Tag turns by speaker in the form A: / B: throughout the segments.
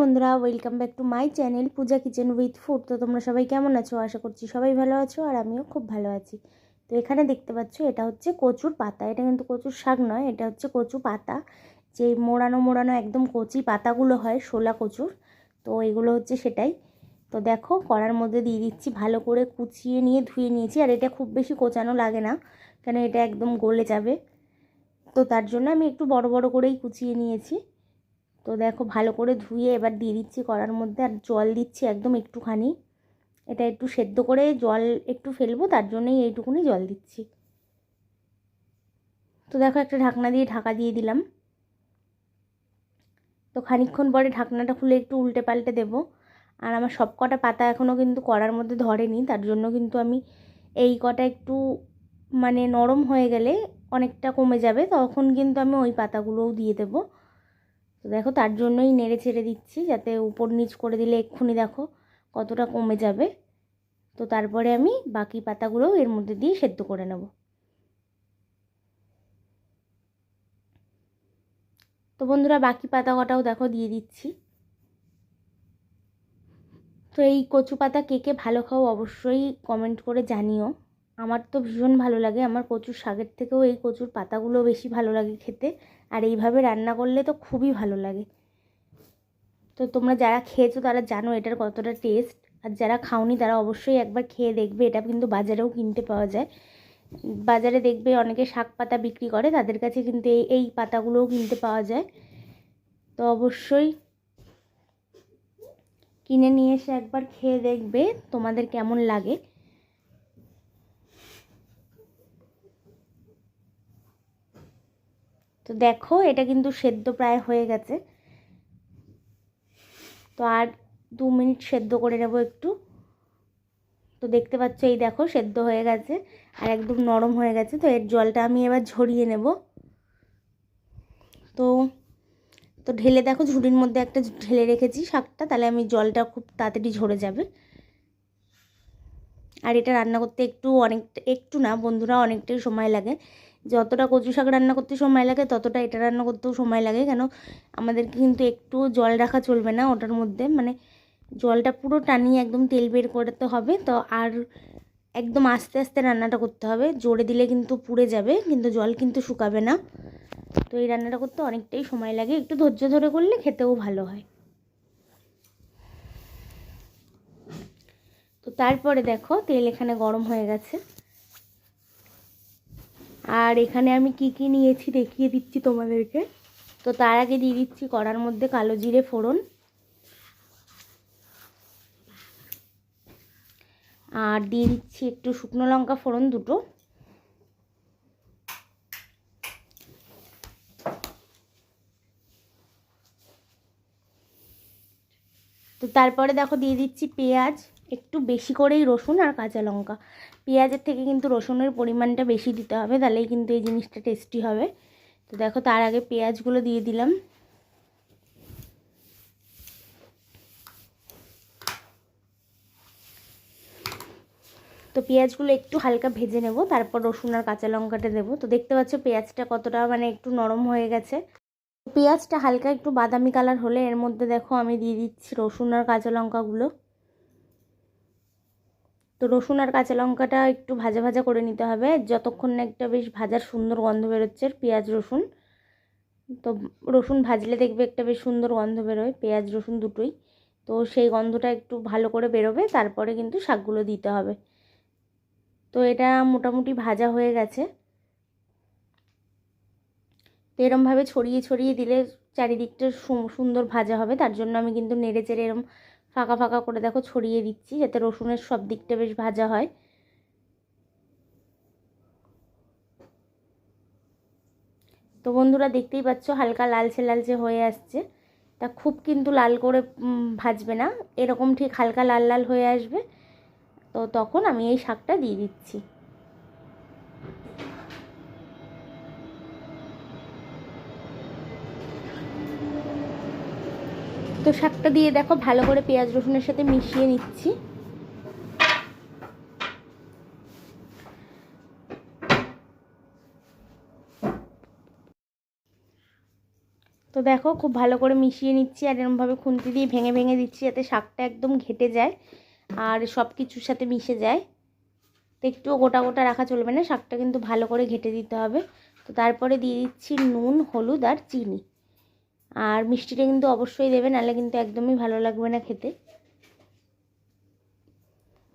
A: বন্ধুরা welcome back to my channel Puja kitchen with food তো তোমরা সবাই কেমন আছো? আশা করছি সবাই ভালো আছো আর আমিও খুব ভালো আছি। তো এখানে দেখতে পাচ্ছ, এটা হচ্ছে কচুর পাতা। এটা কিন্তু কচুর শাক নয়, এটা হচ্ছে কচু পাতা। যে মোড়ানো মোড়ানো একদম কচি পাতাগুলো হয়, শোলা কচুর। তো এগুলো হচ্ছে সেটাই। তো দেখো, কড়ার মধ্যে দিয়ে দিচ্ছি, ভালো করে কুচিয়ে নিয়ে ধুয়ে নিয়েছি। আর এটা খুব বেশি কোচানো লাগে না, কেন এটা একদম গলে যাবে। তো তার জন্য আমি একটু বড় বড় করেই কুচিয়ে নিয়েছি। তো দেখো ভালো করে ধুয়ে এবার দিয়ে দিচ্ছি কড়ার মধ্যে আর জল দিচ্ছি একদম একটুখানি। এটা একটু সেদ্ধ করে জল একটু ফেলব, তার জন্যই এইটুকুনি জল দিচ্ছি। তো দেখো একটা ঢাকনা দিয়ে ঢাকা দিয়ে দিলাম। তো খানিকক্ষণ পরে ঢাকনাটা খুলে একটু উল্টে পাল্টে দেবো। আর আমার সব কটা পাতা এখনও কিন্তু কড়ার মধ্যে ধরেনি, তার জন্য কিন্তু আমি এই কটা একটু মানে নরম হয়ে গেলে অনেকটা কমে যাবে, তখন কিন্তু আমি ওই পাতাগুলোও দিয়ে দেবো। তো দেখো, তার জন্যই নেড়ে ছেড়ে দিচ্ছি, যাতে উপর নিচ করে দিলে এক্ষুনি দেখো কতটা কমে যাবে। তো তারপরে আমি বাকি পাতাগুলোও এর মধ্যে দিয়ে সেদ্ধ করে নেব। তো বন্ধুরা, বাকি পাতা কটাও দেখো দিয়ে দিচ্ছি। তো এই কচু পাতা কে কে ভালো খাও অবশ্যই কমেন্ট করে জানিও। আমার তো ভীষণ ভালো লাগে। আমার কচুর শাকের থেকেও এই কচুর পাতাগুলো বেশি ভালো লাগে খেতে। আর এইভাবে রান্না করলে তো খুবই ভালো লাগে। তো তোমরা যারা খেয়েছো তারা জানো এটার কতটা টেস্ট আর যারা খাওনি তারা অবশ্যই একবার খেয়ে দেখবে। এটা কিন্তু বাজারেও কিনতে পাওয়া যায়। বাজারে দেখবে অনেকে শাক পাতা বিক্রি করে, তাদের কাছে কিন্তু এই এই পাতাগুলোও কিনতে পাওয়া যায়। তো অবশ্যই কিনে নিয়ে এসে একবার খেয়ে দেখবে তোমাদের কেমন লাগে। তো দেখো, এটা কিন্তু সেদ্ধ প্রায় হয়ে গেছে। তো আর দু মিনিট সেদ্ধ করে নেব একটু। তো দেখতে পাচ্ছ, এই দেখো, সেদ্ধ হয়ে গেছে আর একদম নরম হয়ে গেছে। তো এর জলটা আমি এবার ঝরিয়ে নেব। তো তো ঢেলে দেখো, ঝুড়ির মধ্যে একটা ঢেলে রেখেছি শাকটা, তাহলে আমি জলটা খুব তাড়াতাড়ি ঝরে যাবে। আর এটা রান্না করতে একটু অনেকটা, একটু না, বন্ধুরা, অনেকটাই সময় লাগে। যতটা কচু শাক রান্না করতে সময় লাগে, ততটা এটা রান্না করতেও সময় লাগে। কেন? আমাদেরকে কিন্তু একটু জল রাখা চলবে না ওটার মধ্যে। মানে জলটা পুরো টানিয়ে একদম তেল বের করতে হবে। তো আর একদম আস্তে আস্তে রান্নাটা করতে হবে। জোরে দিলে কিন্তু পুড়ে যাবে, কিন্তু জল কিন্তু শুকাবে না। তো এই রান্নাটা করতে অনেকটাই সময় লাগে। একটু ধৈর্য ধরে করলে খেতেও ভালো হয়। তো তারপরে দেখো, তেল এখানে গরম হয়ে গেছে। আর এখানে আমি কি কি নিয়েছি দেখিয়ে দিচ্ছি তোমাদেরকে। তো তার আগে দিয়ে দিচ্ছি কড়ার মধ্যে কালো জিরে ফোড়ন। আর দিয়ে দিচ্ছি একটু শুকনো লঙ্কা ফোড়ন দুটো। তো তারপরে দেখো দিয়ে দিচ্ছি পেঁয়াজ। একটু বেশি করেই রসুন আর কাঁচা লঙ্কা। পেঁয়াজের থেকে কিন্তু রসুনের পরিমাণটা বেশি দিতে হবে, তাহলেই কিন্তু এই জিনিসটা টেস্টি হবে। তো দেখো, তার আগে পেঁয়াজগুলো দিয়ে দিলাম। তো পেঁয়াজগুলো একটু হালকা ভেজে নেব, তারপর রসুন আর কাঁচা লঙ্কাটা দেবো। তো দেখতে পাচ্ছ পেঁয়াজটা কতটা মানে একটু নরম হয়ে গেছে। পেঁয়াজটা হালকা একটু বাদামি কালার হলে এর মধ্যে দেখো আমি দিয়ে দিচ্ছি রসুন আর কাঁচা লঙ্কাগুলো। তো রসুন আর কাঁচা লঙ্কাটা একটু ভাজা ভাজা করে নিতে হবে। যতক্ষণ না একটা বেশ ভাজার সুন্দর গন্ধ বেরোচ্ছে পেঁয়াজ, রসুন। তো রসুন ভাজলে দেখবে একটা বেশ সুন্দর গন্ধ বেরোয়, পেঁয়াজ, রসুন দুটোই। তো সেই গন্ধটা একটু ভালো করে বেরোবে, তারপরে কিন্তু শাকগুলো দিতে হবে। তো এটা মোটামুটি ভাজা হয়ে গেছে। তো এরমভাবে ছড়িয়ে ছড়িয়ে দিলে চারিদিকটা সুন্দর ভাজা হবে, তার জন্য আমি কিন্তু নেড়ে চেড়ে এরম ফাঁকা ফাঁকা করে দেখো ছড়িয়ে দিচ্ছি যাতে রসুনের সব দিকটা বেশ ভাজা হয়। তো বন্ধুরা দেখতেই পাচ্ছ হালকা লালচে লালচে হয়ে আসছে। তা খুব কিন্তু লাল করে ভাজবে না। এরকম ঠিক হালকা লাল লাল হয়ে আসবে। তো তখন আমি এই শাকটা দিয়ে দিচ্ছি। তো শাকটা দিয়ে দেখো, ভালো করে পেঁয়াজ রসুনের সাথে মিশিয়ে নিচ্ছি। তো দেখো, খুব ভালো করে মিশিয়ে নিচ্ছি আর এরমভাবে খুন্তি দিয়ে ভেঙে ভেঙে দিচ্ছি যাতে শাকটা একদম ঘেটে যায় আর সব কিছুর সাথে মিশে যায়। তো একটুও গোটা গোটা রাখা চলবে না, শাকটা কিন্তু ভালো করে ঘেটে দিতে হবে। তো তারপরে দিয়ে দিচ্ছি নুন, হলুদ আর চিনি। আর মিষ্টিটা কিন্তু অবশ্যই দেবে নাহলে কিন্তু একদমই ভালো লাগবে না খেতে।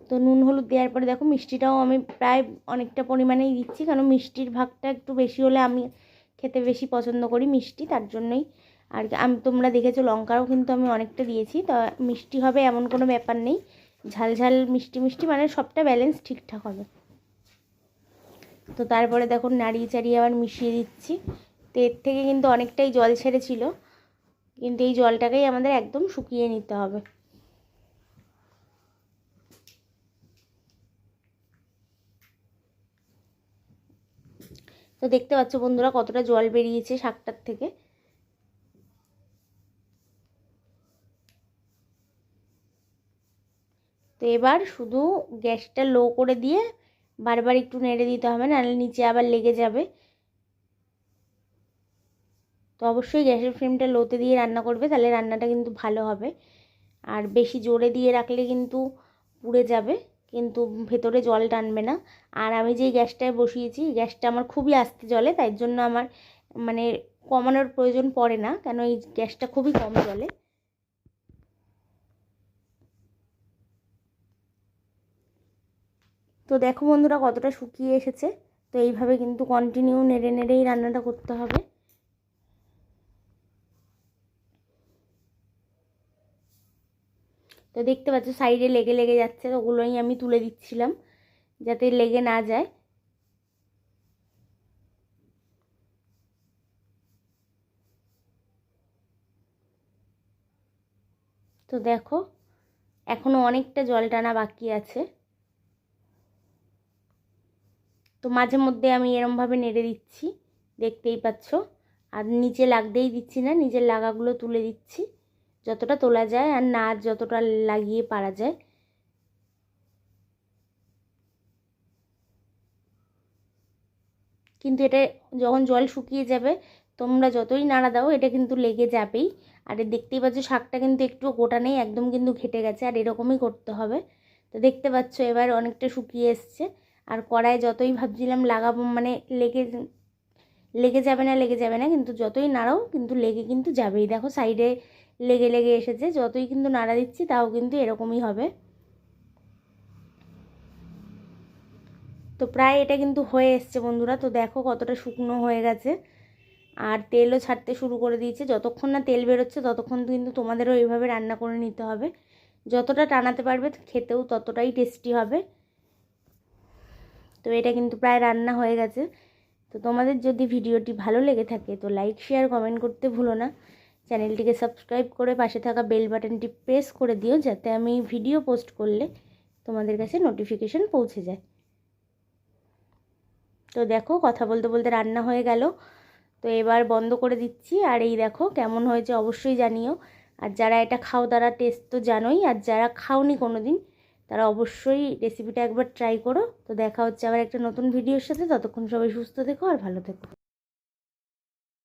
A: তো নুন হলুদ দেওয়ার পরে দেখো, মিষ্টিটাও আমি প্রায় অনেকটা পরিমাণেই দিচ্ছি, কারণ মিষ্টির ভাগটা একটু বেশি হলে আমি খেতে বেশি পছন্দ করি মিষ্টি, তার জন্যই। আর আমি, তোমরা দেখেছ লঙ্কারও কিন্তু আমি অনেকটা দিয়েছি, তা মিষ্টি হবে এমন কোনো ব্যাপার নেই। ঝাল ঝাল, মিষ্টি মিষ্টি মানে সবটা ব্যালেন্স ঠিকঠাক হবে। তো তারপরে দেখো, নাড়িয়ে চাড়িয়ে আবার মিশিয়ে দিচ্ছি। তো এর থেকে কিন্তু অনেকটাই জল ছেড়েছিল। কিন্তু এই জলটাকেই আমাদের একদম শুকিয়ে নিতে হবে। তো দেখতে পাচ্ছ বন্ধুরা কতটা জল বেরিয়েছে শাকটার থেকে। তো এবার শুধু গ্যাসটা লো করে দিয়ে বারবার একটু নেড়ে দিতে হবে, নাহলে নিচে আবার লেগে যাবে। তো অবশ্যই গ্যাসের ফ্লেমটা লোতে দিয়ে রান্না করবে, তাহলে রান্নাটা কিন্তু ভালো হবে। আর বেশি জোরে দিয়ে রাখলে কিন্তু পুড়ে যাবে, কিন্তু ভেতরে জল টানবে না। আর আমি যেই গ্যাসটায় বসিয়েছি গ্যাসটা আমার খুবই আস্তে জলে তাই জন্য আমার মানে কমানোর প্রয়োজন পড়ে না, কেন এই গ্যাসটা খুবই কম জলে তো দেখো বন্ধুরা কতটা শুকিয়ে এসেছে, তো এইভাবে কিন্তু কন্টিনিউ নেড়ে নেড়েই রান্নাটা করতে হবে। তো দেখতে পাচ্ছ, সাইডে লেগে লেগে যাচ্ছে, তো ওগুলোই আমি তুলে দিচ্ছিলাম, যাতে লেগে না যায়। তো দেখো এখনও অনেকটা জল টানা বাকি আছে। তো মাঝে মধ্যে আমি এরমভাবে নেড়ে দিচ্ছি, দেখতেই পাচ্ছ। আর নিচে লাগতেই দিচ্ছি না, নিচের লাগাগুলো তুলে দিচ্ছি। যতটা তোলা যায় আর নাচ যতটা লাগিয়ে পারা যায়। কিন্তু এটা যখন জল শুকিয়ে যাবে, তোমরা যতই নাড়া দাও, এটা কিন্তু লেগে যাবেই। আর দেখতেই পাচ্ছ, শাকটা কিন্তু একটু গোটা নেই, একদম কিন্তু ঘেটে গেছে, আর এরকমই করতে হবে। তো দেখতে পাচ্ছ, এবার অনেকটা শুকিয়ে এসছে। আর কড়াই যতই ভাবছিলাম লাগাবো মানে লেগে লেগে যাবে না, লেগে যাবে না, কিন্তু যতই নাড়াও, কিন্তু লেগে কিন্তু যাবেই। দেখো, সাইডে লেগে লেগে এসেছে। যতই কিন্তু নাড়া দিচ্ছি, তাও কিন্তু এরকমই হবে। তো প্রায় এটা কিন্তু হয়ে এসছে বন্ধুরা। তো দেখো কতটা শুকনো হয়ে গেছে। আর তেলও ছাড়তে শুরু করে দিয়েছে। যতক্ষণ না তেল বেরোচ্ছে, ততক্ষণ কিন্তু তোমাদেরও এইভাবে রান্না করে নিতে হবে। যতটা টানাতে পারবে, খেতেও ততটাই টেস্টি হবে। তো এটা কিন্তু প্রায় রান্না হয়ে গেছে। তো তোমাদের যদি ভিডিওটি ভালো লেগে থাকে, তো লাইক শেয়ার কমেন্ট করতে ভুলো না। চ্যানেলটিকে সাবস্ক্রাইব করে পাশে থাকা বেল বাটনটি প্রেস করে দিও যাতে আমি ভিডিও পোস্ট করলে তোমাদের কাছে নোটিফিকেশন পৌঁছে যায়। তো দেখো, কথা বলতে বলতে রান্না হয়ে গেল। তো এবার বন্ধ করে দিচ্ছি। আর এই দেখো, কেমন হয়েছে অবশ্যই জানিও। আর যারা এটা খাও তারা টেস্ট তো জানোই। আর যারা খাওনি কোনো দিন তারা অবশ্যই রেসিপিটা একবার ট্রাই করো। তো দেখা হচ্ছে আবার একটা নতুন ভিডিওর সাথে। ততক্ষণ সবাই সুস্থ থেকো আর ভালো থেকো।